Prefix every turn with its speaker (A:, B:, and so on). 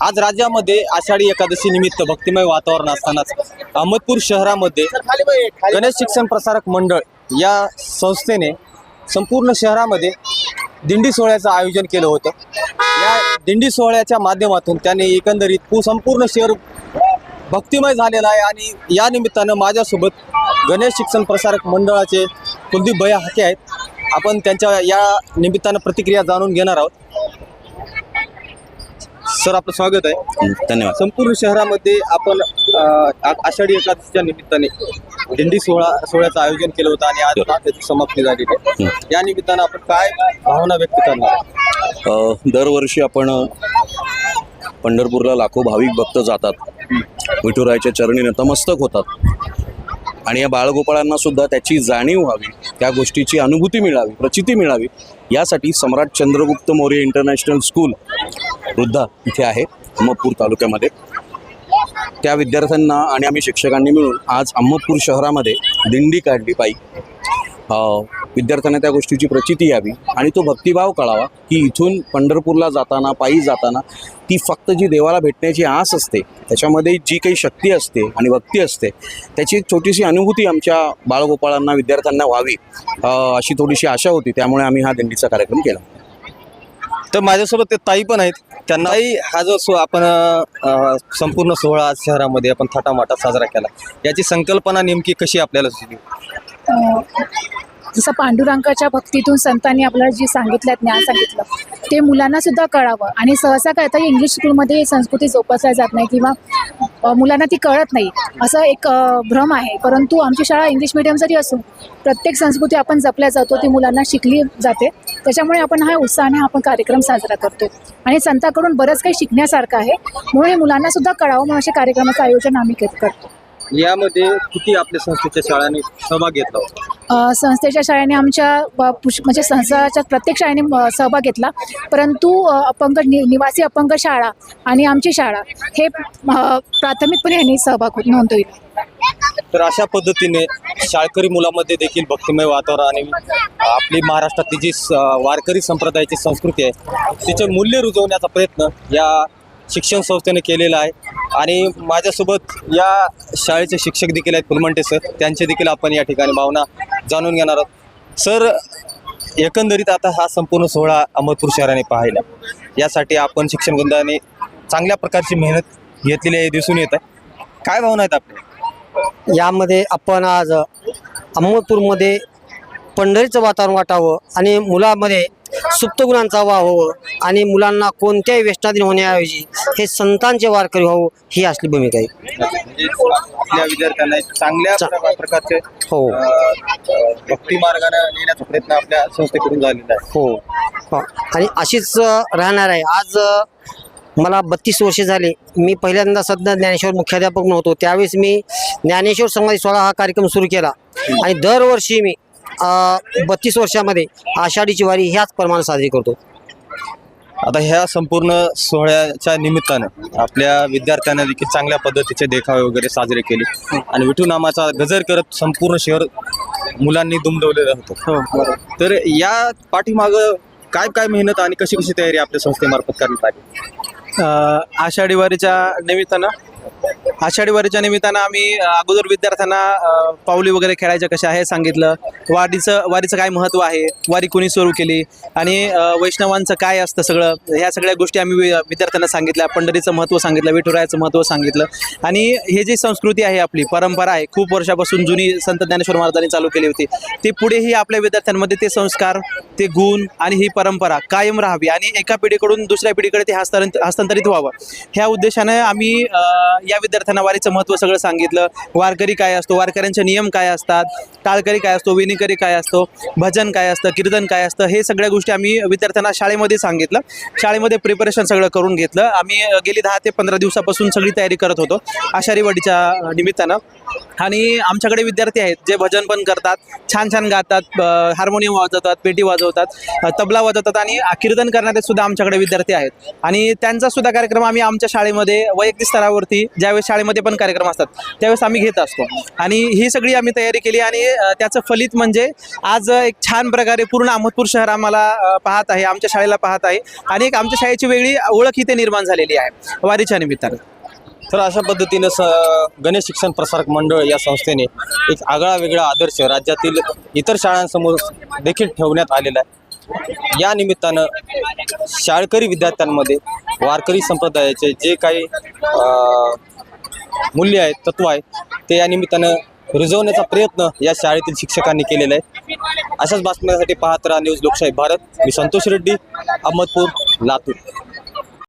A: आज राज्यामध्ये आषाढी एकादशी निमित्त भक्तिमय वातावरण असतानाच अहमदपूर शहरामध्ये गणेश शिक्षण प्रसारक मंडळ या संस्थेने संपूर्ण शहरामध्ये दिंडी सोहळ्याचं आयोजन केलं होतं. या दिंडी सोहळ्याच्या माध्यमातून त्यांनी एकंदरीत संपूर्ण शहर भक्तिमय झालेलं आहे आणि या निमित्तानं माझ्यासोबत गणेश शिक्षण प्रसारक मंडळाचे कुलदीप भैया हाके आहेत. आपण त्यांच्या या निमित्तानं प्रतिक्रिया जाणून घेणार आहोत. सर आपलं स्वागत आहे.
B: धन्यवाद.
A: संपूर्ण शहरामध्ये आपण अ, आ- आषाढी एकादशीच्या निमित्ताने दिंडी सोहळा सोहळ्याचं आयोजन केलं होतं आणि आज आज त्याची समाप्ती झालेली आहे. या निमित्तानं आपण काय भावना व्यक्त करणार?
B: अ, दरवर्षी आपण अ, पंढरपूरला लाखो भाविक भक्त जातात. विठुरायाच्या चरणी नतमस्तक होतात. आणि या बाळगोपाळांना सुद्धा त्याची जाणीव व्हावी त्या गोष्टीची अनुभूती मिळावी प्रचिती मिळावी यासाठी सम्राट चंद्रगुप्त मौर्य इंटरनॅशनल स्कूल वृद्धा इथे आहे अहमदपूर तालुक्यामध्ये. त्या विद्यार्थ्यांना आणि आम्ही शिक्षकांनी मिळून आज अहमदपूर शहरामध्ये दिंडी काढली पायी विद्यार्थ्यांना त्या गोष्टीची प्रचिती यावी आणि तो भक्तिभाव कळावा की इथून पंढरपूरला जाताना पायी जाताना ती फक्त जी देवाला भेटण्याची आस असते त्याच्यामध्ये जी काही शक्ती असते आणि भक्ती असते त्याची एक छोटीशी अनुभूती आमच्या बाळगोपाळांना विद्यार्थ्यांना व्हावी अशी थोडीशी आशा होती. त्यामुळे आम्ही हा दिंडीचा कार्यक्रम केला.
A: तर माझ्यासोबत ते ताई पण आहेत. त्यांनाही हा जो सो आपण अ, संपूर्ण सोहळा आज शहरामध्ये आपण थाटामाटात साजरा केला. याची संकल्पना नेमकी कशी आपल्याला सुचली?
C: अं, जसं पांडुरंगाच्या भक्तीतून संतांनी आपल्याला जे सांगितलं ज्ञान सांगितलं ते मुलांना सुद्धा कळावं. आणि सहसा काय तर इंग्लिश स्कूलमध्ये संस्कृती जोपासल्या जात नाही किंवा मुलांना ती कळत नाही. असं एक भ्रम आहे. परंतु आमची शाळा इंग्लिश मिडियम जरी असून प्रत्येक संस्कृती आपण जपल्या जातो ती मुलांना शिकली जाते. त्याच्यामुळे आपण हा उत्साहाने आपण कार्यक्रम साजरा करतो. आणि संतांकडून बरंच काही शिकण्यासारखं आहे. म्हणून हे मुलांनासुद्धा कळावं म्हणून अशा कार्यक्रमाचं आयोजन आम्ही करतो.
A: यामध्ये किती आपल्या संस्थेच्या शाळांनी सहभाग घेतला होता?
C: अ, संस्थेच्या शाळेने आमच्या ब- पुष म्हणजे संस्थेच्या प्रत्येक शाळेने अ, सहभाग घेतला. परंतु अ, अपंग नि निवासी अपंग शाळा आणि आमची शाळा हे अ, प्राथमिकपणे यांनी सहभाग नोंदविला.
A: तर अशा पद्धतीने शाळकरी मुलामध्ये देखील भक्तिमय वातावरण आणि आपली महाराष्ट्रातली जी स- वारकरी संप्रदायाची संस्कृती आहे तिचे मूल्य रुजवण्याचा प्रयत्न या शिक्षण संस्थेने केलेलं आहे. आणि माझ्यासोबत या शाळेचे शिक्षक देखील आहेत फुलमंटे सर. त्यांचे देखील आपण या ठिकाणी भावना जाणून घेणार आहोत. सर एकंदरीत आता हा संपूर्ण सोहळा अहमदपूर शहराने पाहिला. यासाठी आपण शिक्षण वृंदाने चांगल्या प्रकारची मेहनत घेतलेली आहे दिसून येत आहे. काय भावना आहेत आपल्या?
D: यामध्ये आपण आज अहमदपूरमध्ये पंढरीचं वातावरण वाटावं आणि मुलामध्ये सुप्त गुणांचा वाहावं आणि मुलांना कोणत्याही वेष्टाधीन होण्याऐवजी हे संतांचे वारकरी व्हावं ही असली भूमिका आहे.
A: म्हणजे विद्यार्थ्यांना चांगल्या प्रकारचे
D: हो.
A: अ, भक्ती मार्गाने नेण्याचा प्रयत्न आपल्या संस्थेकडून झालेला आहे.
D: हो. आणि अशीच राहणार आहे. आज मला बत्तीस वर्षे झाले. मी पहिल्यांदा सध्या ज्ञानेश्वर मुख्याध्यापक नव्हतो. त्यावेळेस मी ज्ञानेश्वर समाधी सोहळा हा कार्यक्रम सुरू केला. आणि दरवर्षी मी बत्तीस वर्षामध्ये आषाढीची वारी ह्याच प्रमाणे साजरी करतो.
A: आता ह्या संपूर्ण सोहळ्याच्या निमित्तानं आपल्या विद्यार्थ्यांना देखील चांगल्या पद्धतीचे देखावे वगैरे साजरे केले. आणि विठू नामाचा गजर करत संपूर्ण शहर मुलांनी दुमदवलेलं होतं. तर या पाठीमागं काय काय मेहनत आणि कशी कशी तयारी आपल्या संस्थेमार्फत करण्यात आली?
E: अ, आषाढी वारीच्या निमित्तानं आषाढी वारीच्या निमित्तानं आम्ही अगोदर विद्यार्थ्यांना पावली वगैरे खेळायच्या कशा आहे सांगितलं. वारीचं वारीचं काय महत्त्व आहे? वारी कोणी सुरू केली? आणि वैष्णवांचं काय असतं सगळं? ह्या सगळ्या गोष्टी आम्ही वि- विद्यार्थ्यांना सांगितल्या. पंढरीचं महत्त्व सांगितलं विठुरायाचं महत्त्व सांगितलं. आणि हे जी संस्कृती आहे आपली परंपरा आहे खूप वर्षापासून जुनी संत ज्ञानेश्वर महाराजांनी चालू केली होती. ती पुढेही आपल्या विद्यार्थ्यांमध्ये ते संस्कार ते गुण आणि ही परंपरा कायम राहावी आणि एका पिढीकडून दुसऱ्या पिढीकडे ते हस्तांतर हस्तांतरित व्हावं. ह्या उद्देशानं आम्ही या विद्यार्थ्यांना वारीचं महत्त्व सगळं सांगितलं. वारकरी काय असतो? वारकऱ्यांचे नियम काय असतात? टाळकरी काय असतो? विनिकरी काय असतो? भजन काय असतं? कीर्तन काय असतं? हे सगळ्या गोष्टी आम्ही विद्यार्थ्यांना शाळेमध्ये सांगितलं. शाळेमध्ये प्रिपरेशन सगळं करून घेतलं. आम्ही गेली दहा ते पंधरा दिवसापासून सगळी तयारी करत होतो. आषाढी वाडीच्या निमित्तानं. आणि आमच्याकडे विद्यार्थी आहेत जे भजन पण करतात छान छान गातात हार्मोनियम वाजवतात पेटी वाजवतात तबला वाजवतात आणि कीर्तन करणारे सुद्धा आमच्याकडे विद्यार्थी आहेत. आणि त्यांचा सुद्धा कार्यक्रम आम्ही आमच्या शाळेमध्ये वैयक्तिक स्तरावरती ज्यावेळेस शाळेमध्ये पण कार्यक्रम असतात त्यावेळेस आम्ही घेत असतो. आणि ही सगळी आम्ही तयारी केली आणि त्याचं फलित म्हणजे आज एक छान प्रकारे पूर्ण अहमदपूर शहर आम्हाला पाहत आहे आमच्या शाळेला पाहत आहे. आणि एक आमच्या शाळेची वेगळी ओळख इथे निर्माण झालेली आहे वारीच्या निमित्तानं.
A: तर अशा पद्धतीनं स गणेश शिक्षण प्रसारक मंडळ या संस्थेने एक आगळा वेगळा आदर्श राज्यातील इतर शाळांसमोर देखील ठेवण्यात आलेला आहे. या निमित्तानं शाळकरी विद्यार्थ्यांमध्ये वारकरी संप्रदायाचे जे काही मूल्य आहेत तत्व आहे ते या निमित्तानं रुजवण्याचा प्रयत्न या शाळेतील शिक्षकांनी केलेला आहे. अशाच बातम्यांसाठी पाहत राहा न्यूज लोकशाही भारत. मी संतोष रेड्डी अहमदपूर लातूर.